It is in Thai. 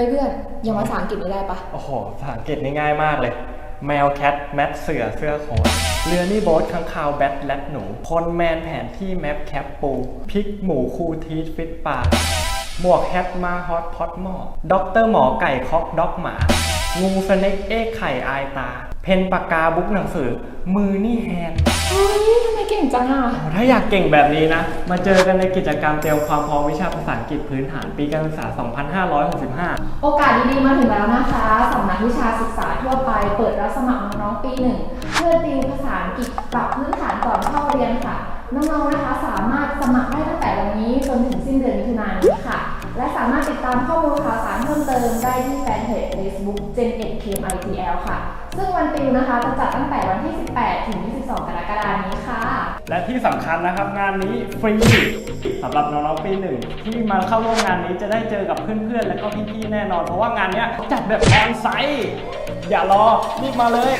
ฮ้ยเพื่อนยังภาษาอังกฤษไม่ได้ปะโอ้โหภาษาอังกฤษนี่ง่ายมากเลย แมวแคทแมทเสือเสื้อโคนเรือนี่โบ๊ทข้างคาวแบทแลดหนูพลแมนแผนที่แมปแคปปูพริกหมูคูทีสฟิตปลาหมวกแฮทมาฮอตพอตหมอด็อกเตอร์หมอไก่คอกด็อกหมา งูสเน็กเอ็กไข่อายตา เพนปากกาบุ๊กหนังสือ มือนี่แฮน เฮ้ยทำไมเก่งจังอะถ้าอยากเก่งแบบนี้นะ มาเจอกันในกิจกรรมเตรียมความพร้อมวิชาภาษาอังกฤษพื้นฐานปีการศึกษา 2565 โอกาสดีๆมาถึงแล้วนะคะสำนักวิชาศึกษาทั่วไปเปิดรับสมัครน้องๆปีหนึ่งเพื่อติวภาษาอังกฤษปรับพื้นฐานก่อนเข้าเรียนค่ะ น้องๆนะคะสามารถสมัครได้ตั้งแต่วันนี้จนถึงสิ้นเดือนมิถุนายนนี้ค่ะ และสามารถติดตามข้อมูลข่าวสารเพิ่มเติมได้ที่แฟนเพจ Facebook Gen 1 KMITL ค่ะ ซึ่งวันติวนะคะจะจัดตั้งแต่วันที่ 18 ถึง 22 กรกฎาคมนี้ค่ะ และที่สำคัญนะครับงานนี้ฟรีสำหรับน้องๆปีหนึ่งที่มาเข้าร่วมงานนี้จะได้เจอกับเพื่อนๆ และก็พี่ๆ แน่นอน เพราะว่างานเนี้ยจัดแบบออนไซต์อย่ารอรีบมาเลย